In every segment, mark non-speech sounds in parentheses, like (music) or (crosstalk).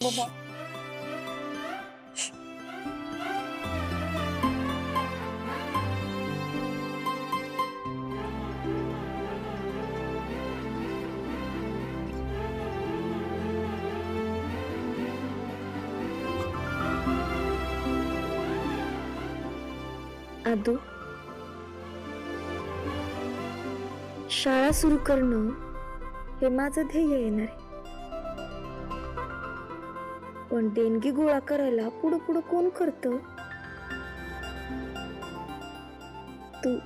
बाबा आदू शाळा सुरू करणं हे माझं ध्येय येणार आहे. पण देणगी गोळा करायला पुढं पुढं कोण करत? तू.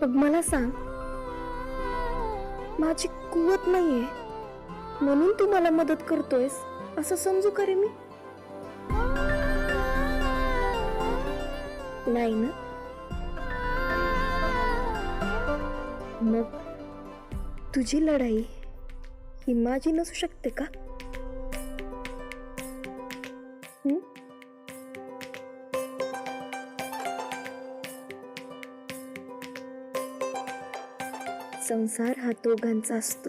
मग मला सांग माझी कुवत नाहीये. म्हणून तू मला मदत करतोयस असं समजू का रे मी? नाही ना? मग तुझी लढाई इमॅजिन असू नसू शकते का? हं? संसार हा दोघांचा असतो.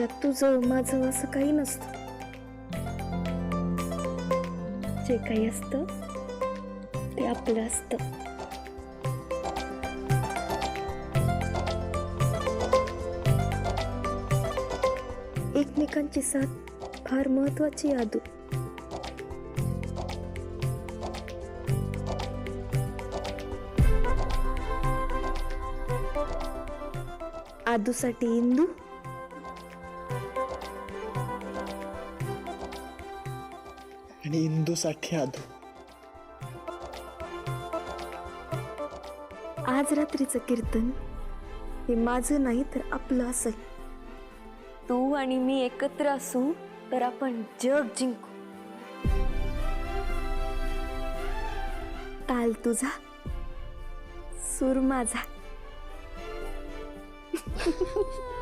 यात तुझं माझं असं काही नसतं. जे काही असतं ते आपलं असतं. एकमेकांची साथ फार महत्वाची यादू आदूसाठी इंदू. आणि इंदूसाठी आदू. आज रात्रीचं कीर्तन हे माझं नाही तर आपलं असेल तू आणि मी एकत्र असू तर आपण जग जिंकू. ताल तुझा सूर माझा. (laughs)